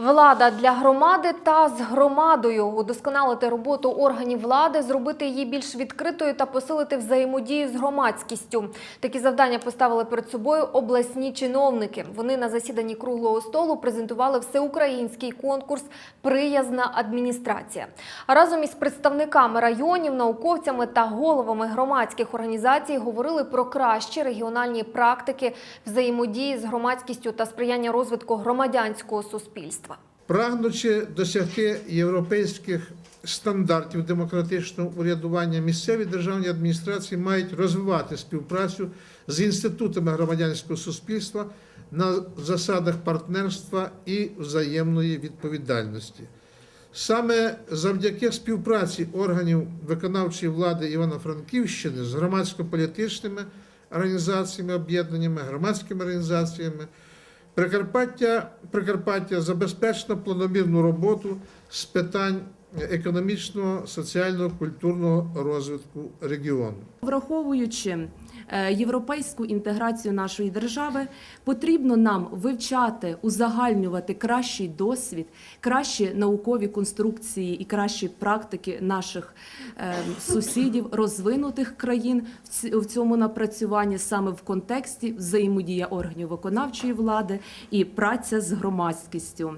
Влада для громади та з громадою удосконалити роботу органів влади, зробити її більш відкритою та посилити взаємодію з громадськістю. Такі завдання поставили перед собою обласні чиновники. Вони на засіданні круглого столу презентували всеукраїнський конкурс Приязна адміністрація. Разом із представниками районів, науковцями та головами громадських організацій говорили про кращі регіональні практики взаємодії з громадськістю та сприяння розвитку громадянського суспільства. Прагнучи досягти європейських стандартів демократичного урядування, місцеві державні адміністрації мають розвивати співпрацю з інститутами громадянського суспільства на засадах партнерства і взаємної відповідальності. Саме завдяки співпраці органів виконавчої влади Івано-Франківщини з громадсько-політичними організаціями, об'єднаннями, громадськими організаціями Прикарпаття, Прикарпаття забезпечено планомірну роботу з питань економічного, соціального, культурного розвитку регіону. Враховуючи е, європейську інтеграцію нашої держави, потрібно нам вивчати, узагальнювати кращий досвід, кращі наукові конструкції і кращі практики наших е, сусідів, розвинутих країн в цьому напрацюванні саме в контексті взаємодія органів виконавчої влади і праця з громадськістю.